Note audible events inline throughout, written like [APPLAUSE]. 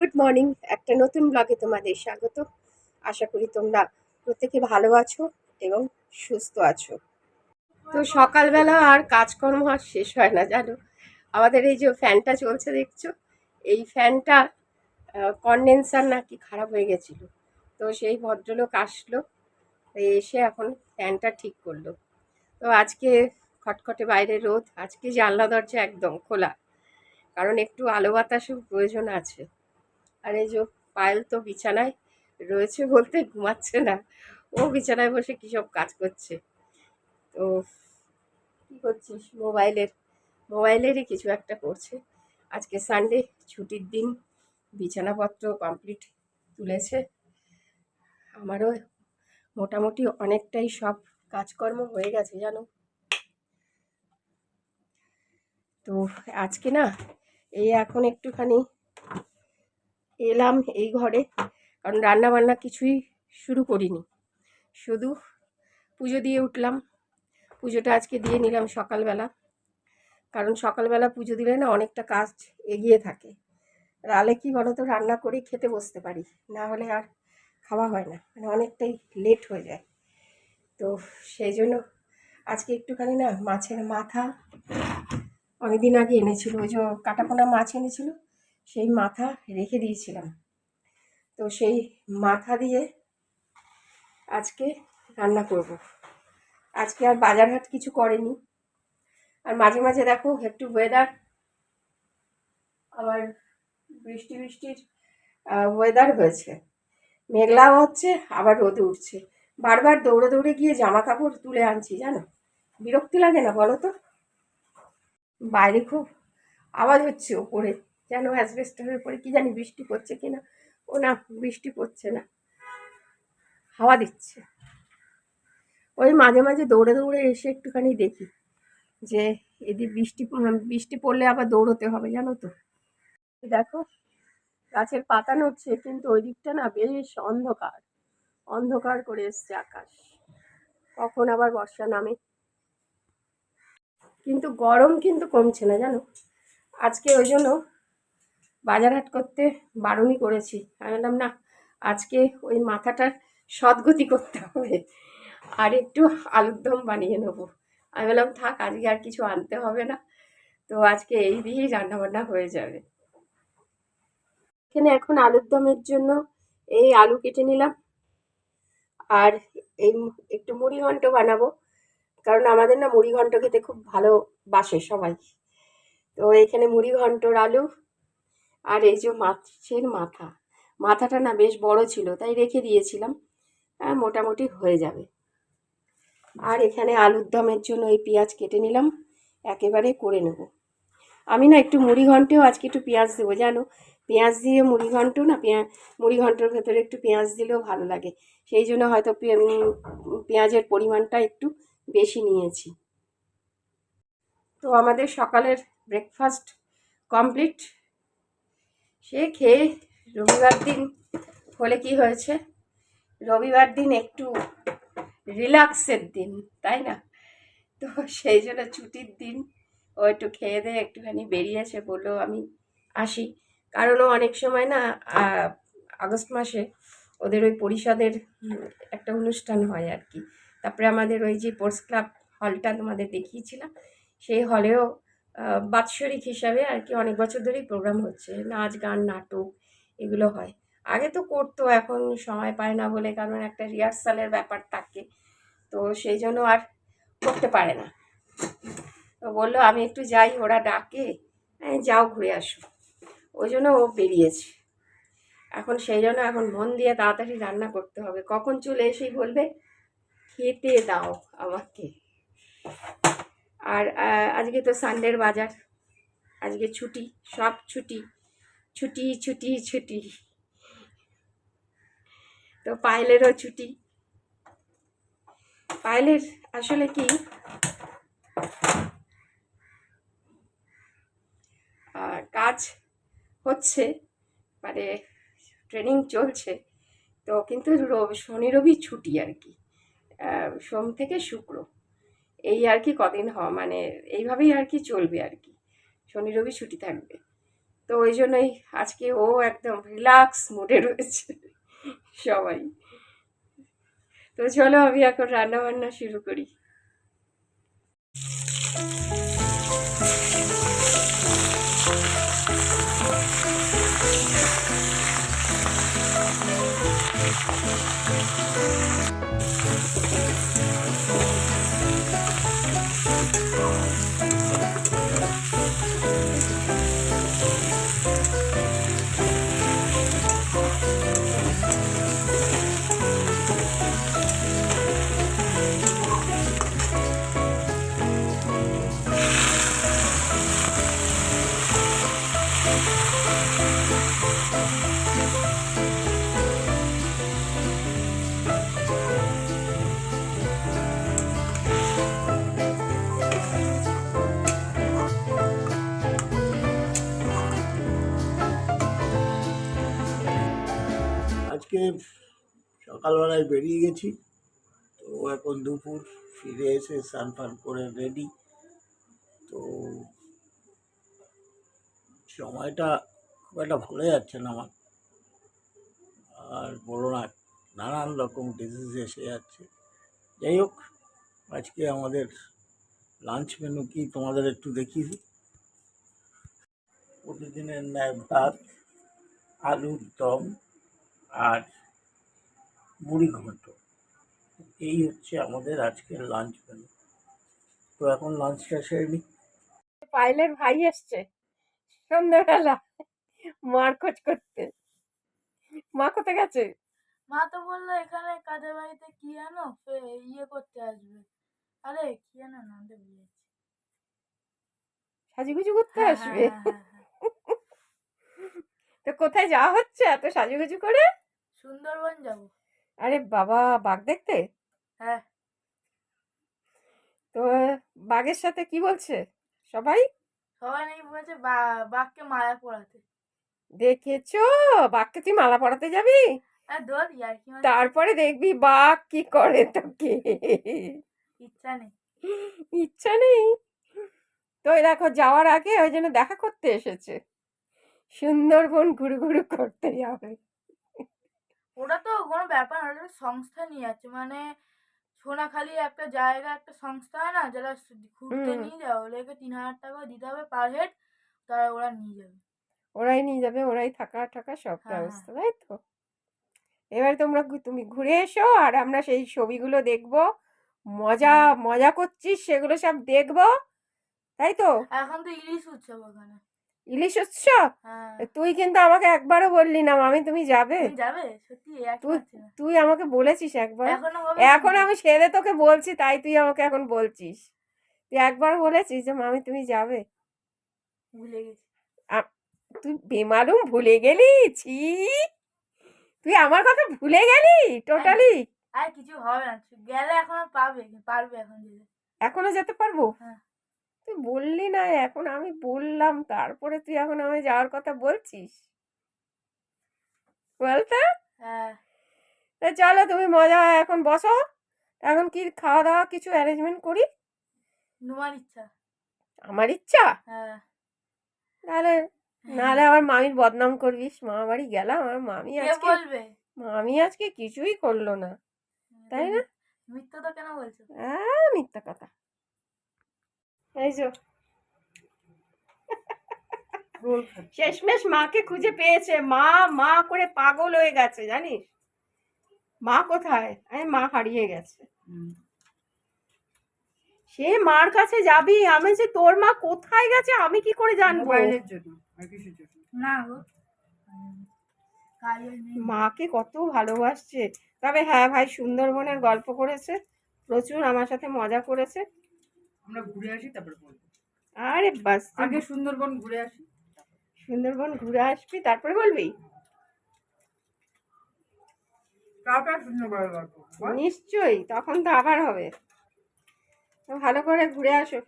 Good morning একটা নতুন ব্লগে তোমাদের স্বাগত। আশা করি তোমরা প্রত্যেকে ভালো আছো এবং সুস্থ আছো। তো সকালবেলা আর কাজকর্ম আর শেষ হয় না, জানো? আমাদের এই যে ফ্যানটা চলছে, দেখছ? এই ফ্যানটা কন্ডেন্সার নাকি খারাপ হয়ে গেছিল। তো সেই ভদ্রলোক আসলো, এসে এখন ফ্যানটা ঠিক করল। তো আজকে খটখটে বাইরে রোদ, আজকে জানলা দরজা একদম খোলা। কারণ একটু আলো বাতাসের প্রয়োজন আছে। আর এই যে পায়েল তো বিছানায় রয়েছে বলতে ঘুমাচ্ছে না। ও বিছানায় বসে কী সব কাজ করছে? তো কী করছিস? মোবাইলের, মোবাইলেরই কিছু একটা করছে। আজকে সানডে ছুটির দিন, বিছানাপত্র কমপ্লিট তুলেছে। আমারও মোটামুটি অনেকটাই সব কাজকর্ম হয়ে গেছে, জানো? তো আজকে না, এই এখন একটুখানি এলাম এই ঘরে, কারণ রান্না বান্না কিছুই শুরু করিনি। শুধু পুজো দিয়ে উঠলাম। পুজোটা আজকে দিয়ে নিলাম সকালবেলা। কারণ সকালবেলা পুজো দিলে না অনেকটা কাজ এগিয়ে থাকে। রালে কি বলো তো রান্না করে খেতে বসতে পারি, না হলে আর খাওয়া হয় না। মানে অনেকটাই লেট হয়ে যায়। তো সেই জন্য আজকে একটুখানি না মাছের মাথা অনেকদিন আগে এনেছিল, ওই যে কাটাপোনা মাছ এনেছিল সেই মাথা রেখে দিয়েছিলাম। তো সেই মাথা দিয়ে আজকে রান্না করব। আজকে আর বাজার হাট কিছু করেনি। আর মাঝে মাঝে দেখো একটু ওয়েদার আবার বৃষ্টি বৃষ্টির ওয়েদার হয়েছে। মেঘলাও হচ্ছে, আবার রোদে উঠছে। বারবার দৌড়ে দৌড়ে গিয়ে জামা কাপড় তুলে আনছি, জানো? বিরক্তি লাগে না বলো তো? বাইরে খুব আওয়াজ হচ্ছে ওপরে। যেন অ্যাসবেস্টারের উপরে কি জানি বৃষ্টি পড়ছে কিনা। ও না, বৃষ্টি পড়ছে না। হাওয়া দিচ্ছে। ওই মাঝে মাঝে দৌড়ে দৌড়ে এসে একটুখানি দেখি যে, এদিকে বৃষ্টি বৃষ্টি পড়লে আবার দৌড়তে হবে, জানো তো। দেখো, গাছের পাতা নড়ছে, কিন্তু ওই দিকটা না বেশ অন্ধকার। অন্ধকার করে এসছে আকাশ। কখন আবার বর্ষা নামে। কিন্তু গরম কিন্তু কমছে না, জানো। আজকে ওই জন্য বাজার হাট করতে বারণই করেছি। আমি বললাম, না, আজকে ওই মাথাটার সদ্গতি করতে হবে আর একটু আলুর দম বানিয়ে নেব। আমি বললাম, থাক, আজকে আর কিছু আনতে হবে না। তো আজকে এই দিয়েই রান্নাবান্না হয়ে যাবে। এখানে এখন আলুর দমের জন্য এই আলু কেটে নিলাম। আর এই একটু মুড়ি ঘন্ট বানাবো। কারণ আমাদের না মুড়ি ঘন্ট খেতে খুব ভালো বাসে সবাই। তো এখানে মুড়ি ঘন্টর আলু আর এই যে মাছের মাথা, মাথাটা না বেশ বড় ছিল, তাই রেখে দিয়েছিলাম। হ্যাঁ মোটামুটি হয়ে যাবে। আর এখানে আলুর দমের জন্য এই পেঁয়াজ কেটে নিলাম, একেবারে করে নেব। আমি না একটু মুড়ি ঘন্টেও আজকে একটু পেঁয়াজ দেবো, জানো? পেঁয়াজ দিয়ে মুড়ি ঘন্ট না পেঁয়াজ মুড়ি ঘন্টর ভেতরে একটু পেঁয়াজ দিলেও ভালো লাগে। সেই জন্য হয়তো পেঁয়াজের পরিমাণটা একটু বেশি নিয়েছি। তো আমাদের সকালের ব্রেকফাস্ট কমপ্লিট সে খেয়ে রবিবার দিন হলে কি হয়েছে? রবিবার দিন একটু রিল্যাক্সের দিন, তাই না? তো সেই জন্য ছুটির দিন ও একটু খেয়ে দিয়ে একটুখানি বেরিয়েছে বলল আমি আসি। কারণ ও অনেক সময় না আগস্ট মাসে ওদের ওই পরিষদের একটা অনুষ্ঠান হয় আর কি। তারপরে আমাদের ওই যে স্পোর্টস ক্লাব হলটা তোমাদের দেখিয়েছিলাম, সেই হলেও বাৎসরিক হিসাবে আর কি অনেক বছর ধরেই প্রোগ্রাম হচ্ছে। নাচ, গান, নাটক এগুলো হয়। আগে তো করতো, এখন সময় পায় না বলে কারণ একটা রিহার্সালের ব্যাপার থাকে। তো সেই জন্য আর করতে পারে না। তো বলল, আমি একটু যাই, ওরা ডাকে। হ্যাঁ যাও, ঘুরে আসো। ওই জন্য ও বেরিয়েছে। এখন সেই জন্য এখন মন দিয়ে তাড়াতাড়ি রান্না করতে হবে। কখন চলে এসেই বলবে, খেতে দাও আমাকে। আর আজকে তো সানডের বাজার। আজকে ছুটি, সব ছুটি। ছুটি ছুটি ছুটি। তো পায়েলেরও ছুটি। পায়েলের আসলে কি? কাজ হচ্ছে মানে ট্রেনিং চলছে। তো কিন্তু শনি রবি ছুটি আর কি। সোম থেকে শুক্র। এই আর কি কদিন হ মানে এইভাবেই আর কি চলবে আর কি। শনি রবি ছুটি থাকবে। তো ওই জন্যই আজকে ও একদম রিল্যাক্স মুডে রয়েছে [LAUGHS] সবাই। তো চলো আমি এখন রান্না বান্না শুরু করি। সকালবেলায় বেরিয়ে গেছি। তো এখন দুপুর, ফিরে এসে স্নান ফান করে রেডি তো সময়টা খুব একটা ভালো যাচ্ছে না আমার। আর বলো না, নানান রকম ডিজিজ এসে যাচ্ছে। যাই হোক, আজকে আমাদের লাঞ্চ মেনু কি তোমাদের একটু দেখি প্রতিদিনের ন্যায় ভাত, আলুর দম আর মুড়ি ঘন্ট এই হচ্ছে আমাদের আজকের লাঞ্চ মেনু তো এখন লাঞ্চটা সেরে নিই পাইলের ভাই এসছে। সন্ধ্যাবেলা মার খোঁজ করতে। মা কোথায় গেছে? মা তো বলল এখানে কাদের বাড়িতে কি আনো? ইয়ে করতে আসবে। আরে কি আনো? নামটা ভুলে যাচ্ছি। সাজুগুজু করতে হ্যাঁ, আসবে? হ্যাঁ, হ্যাঁ। তো কোথায় যাওয়া হচ্ছে এত সাজুগুজু করে? সুন্দরবন যাব। আরে বাবা বাঘ দেখতে? হ্যাঁ। তো বাঘের সাথে কি বলছে? সবাই? সবাই নাকি বলছে বাঘকে মারা পড়াতে। দেখেছ? বাঘকে তুই মালা পরাতে যাবি? কি তারপরে দেখবি বাঘ কি করে তোকে। ইচ্ছা নেই। ইচ্ছা নেই। তো দেখো যাওয়ার আগে ওই জন্য দেখা করতে এসেছে। সুন্দরবন ঘুরু ঘুরু করতে যাবে। কোনো ব্যাপার না সংস্থা নিয়ে যাচ্ছে। মানে সোনাখালি একটা জায়গা একটা সংস্থা হয় না যারা ঘুরতে নিয়ে যাও। ওদেরকে তিন হাজার টাকা দিতে হবে পার হেড তারা ওরা নিয়ে যাবে। ওরাই নিয়ে যাবে ওরাই থাকা টাকা সব হ্যাঁ, ব্যবস্থা তাই তো? এবার তোমরা তুমি ঘুরে এসো আর আমরা সেই ছবিগুলো দেখব। মজা মজা করছিস সেগুলো সব দেখব তাই তো? এখন তো ইলিশ উৎসব ওখানে। ইলিশ উৎসব হ্যাঁ। তুই কিন্তু আমাকে একবারও বললি না মামি তুমি যাবে? যাবে? সত্যি তুই আমাকে বলেছিস একবার। এখনও আমি সেরে তোকে বলছি তাই তুই আমাকে এখন বলছিস। তুই একবার বলেছিস যে মামি তুমি যাবে। ভুলে গেছি। তুই বেমালুম ভুলে গেলি? ছি। তুই আমার কথা ভুলে গেলি? টোটালি? আর কিছু হবে না গেলে এখনও পাবে পারবে এখন যেতে। এখনও যেতে পারব? হ্যাঁ। তুই বললি না এখন আমি বললাম তারপরে তুই এখন আমি যাওয়ার কথা বলছিস? বলতো? হ্যাঁ। তা চলো তুমি মজা এখন বসো। এখন কি খাওয়া দাওয়া কিছু অ্যারেঞ্জমেন্ট করি? তোমার ইচ্ছা। আমার ইচ্ছা? হ্যাঁ। তাহলে নাহলে আবার মামির বদনাম করবিস মামা বাড়ি গেলাম আমার মামি আজকে বলবে? মামি আজকে কিছুই করল না। তাই না? মিথ্যা তো কেন বলছো? আহ, মিথ্যা কথা। এই যো। শেষমেশ মাকে খুঁজে পেয়েছে। মা মা করে পাগল হয়ে গেছে জানিস? মা কোথায়? আমি মা হারিয়ে গেছে। সে মার কাছে যাবি? আমি যে তোর মা কোথায় গেছে আমি কি করে জানব? না মাকে কত ভালোবাসছে। তবে হ্যাঁ ভাই সুন্দরবনের গল্প করেছে। প্রচুর আমার সাথে মজা করেছে। আমরা ঘুরে আসি তারপরে বলব। আরে বাস আগে সুন্দরবন ঘুরে আসি সুন্দরবন ঘুরে আসবি তারপরে বলবি। নিশ্চয়ই তখন তো আবার হবে। ভালো করে ঘুরে আসো।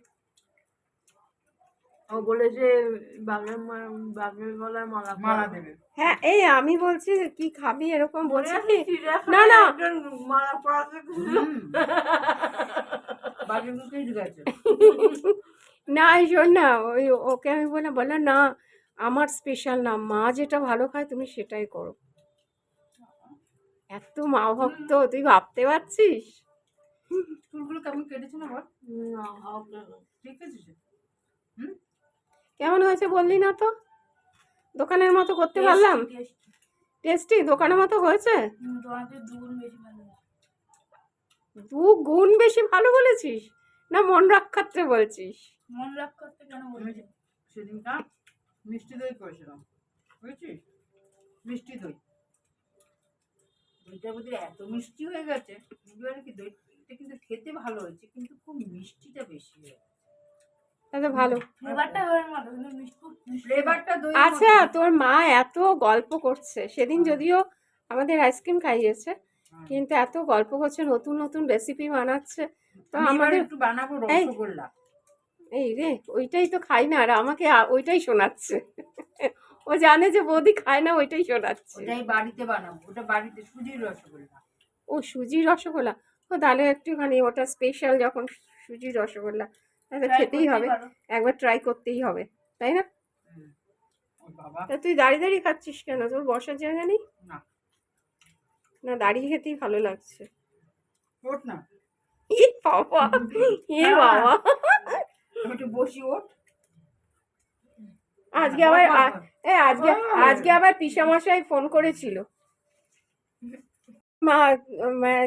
ও বলেছে বাঘের বাঘের গলায় মালা মালা দেবে। হ্যাঁ এই আমি বলছি কি খাবি এরকম বলছি না না। মালা পরাতে [LAUGHS] না এই শোন না ওই ওকে আমি বলে বললাম না আমার স্পেশাল না মা যেটা ভালো খায় তুমি সেটাই করো। এত মা ভক্ত তুই ভাবতে পারছিস? চুলগুলো কেমন কেটেছে না বল? ঠিক আছে কেমন হয়েছে বললি না তো? দোকানের মতো করতে পারলাম? টেস্টি দোকানের মতো হয়েছে তোমাদের দুগুণ বেশি ভালো লাগে। দু গুণ বেশি ভালো বলেছিস না মন রাখাতে বলছিস? মন রাখ কেন বলছি সেদিনটা মিষ্টি দই করেছিলাম বুঝেছিস? মিষ্টি দই। মধ্যে এত মিষ্টি হয়ে গেছে কি? দইটা কিন্তু খেতে ভালো হয়েছে কিন্তু খুব মিষ্টিটা বেশি হয়ে গেছে। তাহলে ভালো। আচ্ছা তোর মা এত গল্প করছে সেদিন যদিও আমাদের আইসক্রিম খাইয়েছে কিন্তু এত গল্প করছে নতুন নতুন রেসিপি বানাচ্ছে। তো আমি এবার আমাদের একটু বানাবো এই। রসগোল্লা। এই রে ওইটাই তো খাই না আর আমাকে ওইটাই শোনাচ্ছে। ও জানে যে বৌদি খায় না ওইটাই শোনাচ্ছে। ওটাই বাড়িতে বানাবো ওটা বাড়িতে সুজির রসগোল্লা। ও সুজির রসগোল্লা? ও তাহলে একটুখানি ওটা স্পেশাল যখন সুজির রসগোল্লা তাহলে খেতেই হবে। একবার ট্রাই করতেই হবে তাই না? তা তুই দাঁড়িয়ে দাঁড়িয়ে খাচ্ছিস কেন? তোর বসার জায়গা নেই? না। না দাঁড়িয়ে খেতেই ভালো লাগছে। ওঠ না। ই বাবা এ বাবা। একটু বসি ওঠ। আজকে আবার আ- এ আজকে আজকে আবার পিসামশাই ফোন করেছিল। মা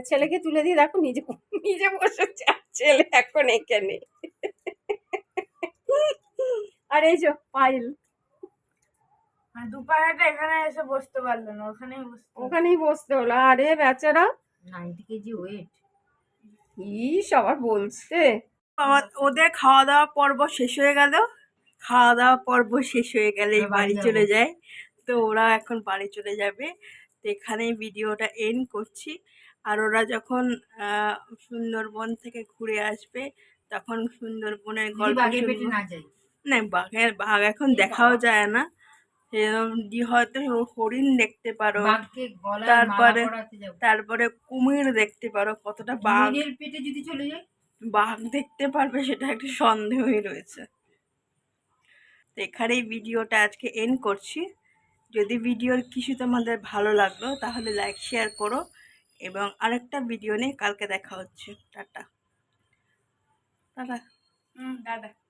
ছেলেকে তুলে দিয়ে দেখো নিজে নিজে বসেছে ছেলে এখন এখানে। আর এই যে পাইল আর দুপায়াটা এখানে এসে বসতে পারল না ওখানেই বসতে। ওখানেই বসতে হলো। আরে বেচারা। নাইনটি কেজি ওয়েট ই সবার বলছে। আমার ওদের খাওয়া দাওয়া পর্ব শেষ হয়ে গেল। খাওয়া দাওয়া পর্ব শেষ হয়ে গেলে বাড়ি চলে যায়। তো ওরা এখন বাড়ি চলে যাবে। তো এখানেই ভিডিওটা এন্ড করছি। আর ওরা যখন আহ, সুন্দরবন থেকে ঘুরে আসবে তখন সুন্দরবনের গল্প। না বাঘের বাঘ এখন দেখাও যায় না। দি হয়তো হরিণ দেখতে পারো। তারপরে- তারপরে কুমির দেখতে পারো কতটা বাঘ। পেটে যদি চলে যায়? বাঘ দেখতে পারবে সেটা একটু সন্দেহই রয়েছে। তো এখানেই ভিডিওটা আজকে এন্ড করছি। যদি ভিডিওর কিছু তোমাদের ভালো লাগল তাহলে লাইক শেয়ার করো এবং আরেকটা ভিডিও নিয়ে কালকে দেখা হচ্ছে। টাটা। টাটা। হুম দাদা।